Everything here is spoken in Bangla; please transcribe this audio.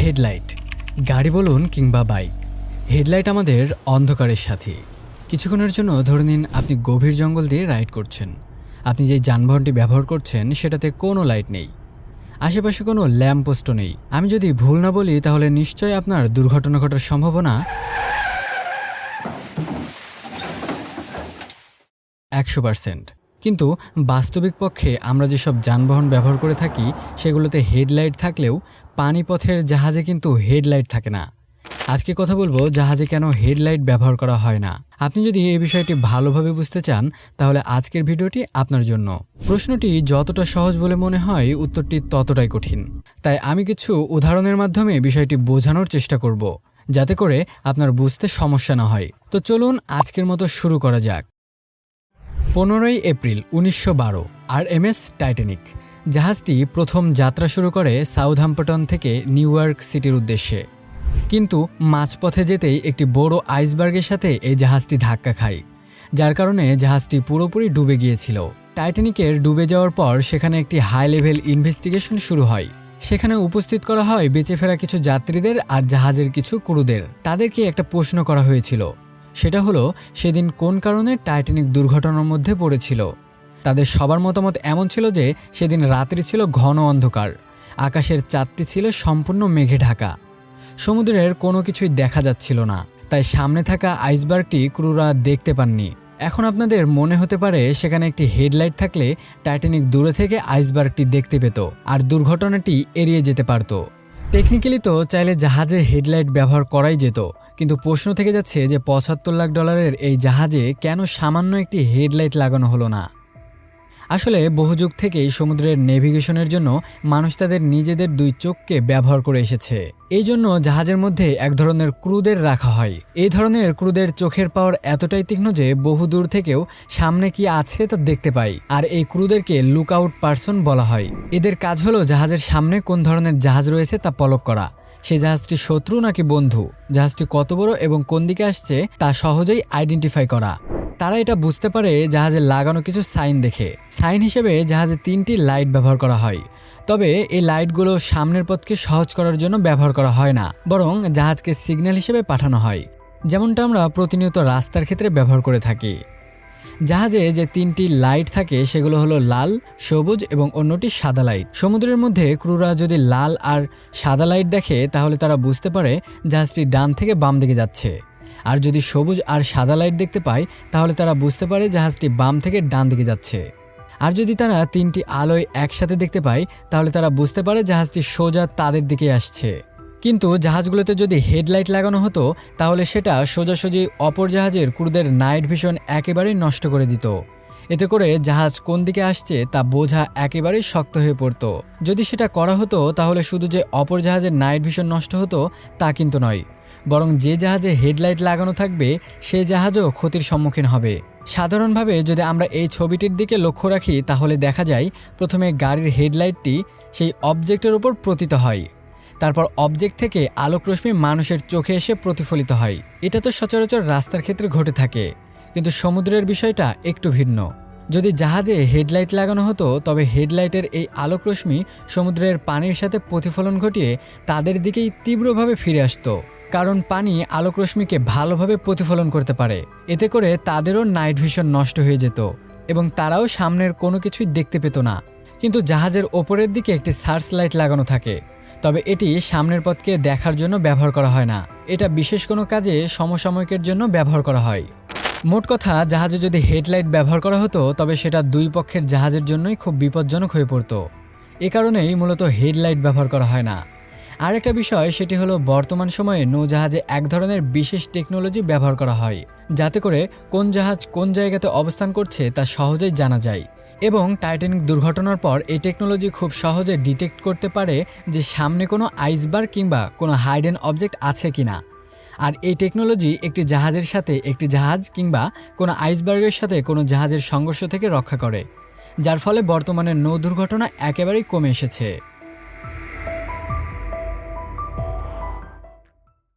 হেডলাইট, গাড়ি বলুন কিংবা বাইক। হেডলাইট আমাদের অন্ধকারের সাথে। কিছুক্ষণের জন্য ধরে নিন আপনি গভীর জঙ্গল দিয়ে রাইড করছেন। আপনি যে যানবাহনটি ব্যবহার করছেন সেটাতে কোনো লাইট নেই। আশেপাশে কোনো ল্যাম্পপোস্টও নেই। আমি যদি ভুল না বলি তাহলে নিশ্চয়ই আপনার দুর্ঘটনা ঘটার সম্ভাবনা একশো পার্সেন্ট। কিন্তু বাস্তবিক পক্ষে আমরা যেসব যানবাহন ব্যবহার করে থাকি, সেগুলোতে হেডলাইট থাকলেও পানিপথের জাহাজে কিন্তু হেডলাইট থাকে না। আজকে কথা বলব জাহাজে কেন হেডলাইট ব্যবহার করা হয় না। আপনি যদি এই বিষয়টি ভালোভাবে বুঝতে চান, তাহলে আজকের ভিডিওটি আপনার জন্য। প্রশ্নটি যতটা সহজ বলে মনে হয়, উত্তরটি ততটাই কঠিন। তাই আমি কিছু উদাহরণের মাধ্যমে বিষয়টি বোঝানোর চেষ্টা করব, যাতে করে আপনার বুঝতে সমস্যা না হয়। তো চলুন আজকের মতো শুরু করা যাক। পনেরোই এপ্রিল উনিশশো বারো আর এম এস টাইটানিক জাহাজটি প্রথম যাত্রা শুরু করে সাউথহ্যাম্পটন থেকে নিউ ইয়র্ক সিটির উদ্দেশ্যে। কিন্তু মাঝপথে যেতেই একটি বড় আইসবার্গের সাথে এই জাহাজটি ধাক্কা খায়, যার কারণে জাহাজটি পুরোপুরি ডুবে গিয়েছিল। টাইটানিকের ডুবে যাওয়ার পর সেখানে একটি হাই লেভেল ইনভেস্টিগেশন শুরু হয়। সেখানে উপস্থিত করা হয় বেঁচে ফেরা কিছু যাত্রীদের আর জাহাজের কিছু ক্রুদের। তাদেরকে একটা প্রশ্ন করা হয়েছিল সেটা হলো, সেদিন কোন কারণে টাইটানিক দুর্ঘটনার মধ্যে পড়েছিল? তাদের সবার মতামত এমন ছিল যে, সেদিন রাত্রি ছিল ঘন অন্ধকার। আকাশের চাঁদটি ছিল সম্পূর্ণ মেঘে ঢাকা। সমুদ্রের কোনো কিছুই দেখা যাচ্ছিল না। তাই সামনে থাকা আইসবার্গটি ক্রুরা দেখতে পাননি। এখন আপনাদের মনে হতে পারে, সেখানে একটি হেডলাইট থাকলে টাইটানিক দূরে থেকে আইসবার্গটি দেখতে পেত আর দুর্ঘটনাটি এড়িয়ে যেতে পারত। টেকনিক্যালি তো চাইলে জাহাজে হেডলাইট ব্যবহার করাই যেত। কিন্তু প্রশ্ন থেকে যাচ্ছে যে পঁচাত্তর লাখ ডলারের এই জাহাজে কেন সামান্য একটি হেডলাইট লাগানো হলো না? আসলে বহু যুগ থেকেই সমুদ্রের নেভিগেশনের জন্য মানুষ তাদের নিজেদের দুই চোখকে ব্যবহার করে এসেছে। এই জন্য জাহাজের মধ্যে এক ধরনের ক্রুদের রাখা হয়। এই ধরনের ক্রুদের চোখের পাওয়ার এতটাই তীক্ষ্ণ যে বহু দূর থেকেও সামনে কি আছে তা দেখতে পাই। আর এই ক্রুদেরকে লুক আউট পার্সন বলা হয়। এদের কাজ হলো জাহাজের সামনে কোন ধরনের জাহাজ রয়েছে তা পলক করা। সেই জাহাজটি শত্রু নাকি বন্ধু? জাহাজটি কত বড় এবং কোন দিকে আসছে তা সহজেই আইডেন্টিফাই করা। তারা এটা বুঝতে পারে জাহাজে লাগানো কিছু সাইন দেখে। সাইন হিসেবে জাহাজে তিনটি লাইট ব্যবহার করা হয়। তবে এই লাইটগুলো সামনের পথকে সহজ করার জন্য ব্যবহার করা হয় না, বরং জাহাজকে সিগন্যাল হিসেবে পাঠানো হয়। যেমনটা আমরা প্রতিনিয়ত রাস্তার ক্ষেত্রে ব্যবহার করে থাকি। জাহাজে যে তিনটি লাইট থাকে, সেগুলো হলো লাল, সবুজ এবং অন্যটি সাদা লাইট। সমুদ্রের মধ্যে ক্রুরা যদি লাল আর সাদা লাইট দেখে, তাহলে তারা বুঝতে পারে জাহাজটি ডান থেকে বাম দিকে যাচ্ছে। আর যদি সবুজ আর সাদা লাইট দেখতে পায়, তাহলে তারা বুঝতে পারে জাহাজটি বাম থেকে ডান দিকে যাচ্ছে। আর যদি তারা তিনটি আলোয় একসাথে দেখতে পায়, তাহলে তারা বুঝতে পারে জাহাজটি সোজা তাদের দিকে আসছে। কিন্তু জাহাজগুলোতে যদি হেডলাইট লাগানো হতো, তাহলে সেটা সোজাসুজি অপর জাহাজের ক্রুদের নাইট ভিশন একেবারেই নষ্ট করে দিত। এতে করে জাহাজ কোন দিকে আসছে তা বোঝা একেবারেই শক্ত হয়ে পড়তো। যদি সেটা করা হতো, তাহলে শুধু যে অপর জাহাজের নাইট ভিশন নষ্ট হতো, তা কিন্তু নয়। বরং যে জাহাজে হেডলাইট লাগানো থাকবে, সে জাহাজও ক্ষতির সম্মুখীন হবে। সাধারণভাবে যদি আমরা এই ছবিটির দিকে লক্ষ্য রাখি, তাহলে দেখা যায়, প্রথমে গাড়ির হেডলাইটটি সেই অবজেক্টের ওপর প্রতীত হয়। তারপর অবজেক্ট থেকে আলোকরশ্মি মানুষের চোখে এসে প্রতিফলিত হয়। এটা তো সচরাচর রাস্তার ক্ষেত্রে ঘটে থাকে, কিন্তু সমুদ্রের বিষয়টা একটু ভিন্ন। যদি জাহাজে হেডলাইট লাগানো হতো, তবে হেডলাইটের এই আলোকরশ্মি সমুদ্রের পানির সাথে প্রতিফলন ঘটিয়ে তাদের দিকেই তীব্রভাবে ফিরে আসতো, কারণ পানি আলোকরশ্মিকে ভালোভাবে প্রতিফলন করতে পারে। এতে করে তাদেরও নাইট ভিশন নষ্ট হয়ে যেত এবং তারাও সামনের কোনো কিছুই দেখতে পেত না। কিন্তু জাহাজের ওপরের দিকে একটি সার্চ লাইট লাগানো থাকে। তবে এটি সামনের পথকে দেখার জন্য ব্যবহার করা হয় না। এটা বিশেষ কোনো কাজে সমসাময়িকের জন্য ব্যবহার করা হয়। মোট কথা, জাহাজে যদি হেডলাইট ব্যবহার করা হতো, তবে সেটা দুই পক্ষের জাহাজের জন্যই খুব বিপজ্জনক হয়ে পড়তো। এ কারণেই মূলত হেডলাইট ব্যবহার করা হয় না। আরেকটা বিষয়, সেটি হলো বর্তমান সময়ে নৌজাহাজে এক ধরনের বিশেষ টেকনোলজি ব্যবহার করা হয়, যাতে করে কোন জাহাজ কোন জায়গাতে অবস্থান করছে তা সহজেই জানা যায়। এবং টাইটানিক দুর্ঘটনার পর এই টেকনোলজি খুব সহজে ডিটেক্ট করতে পারে যে সামনে কোনো আইসবার কিংবা কোনো হাইডেন অবজেক্ট আছে কি না আর এই টেকনোলজি একটি জাহাজের সাথে একটি জাহাজ কিংবা কোনো আইসবার্গের সাথে কোনো জাহাজের সংঘর্ষ থেকে রক্ষা করে, যার ফলে বর্তমানে নৌ দুর্ঘটনা একেবারেই কমে এসেছে।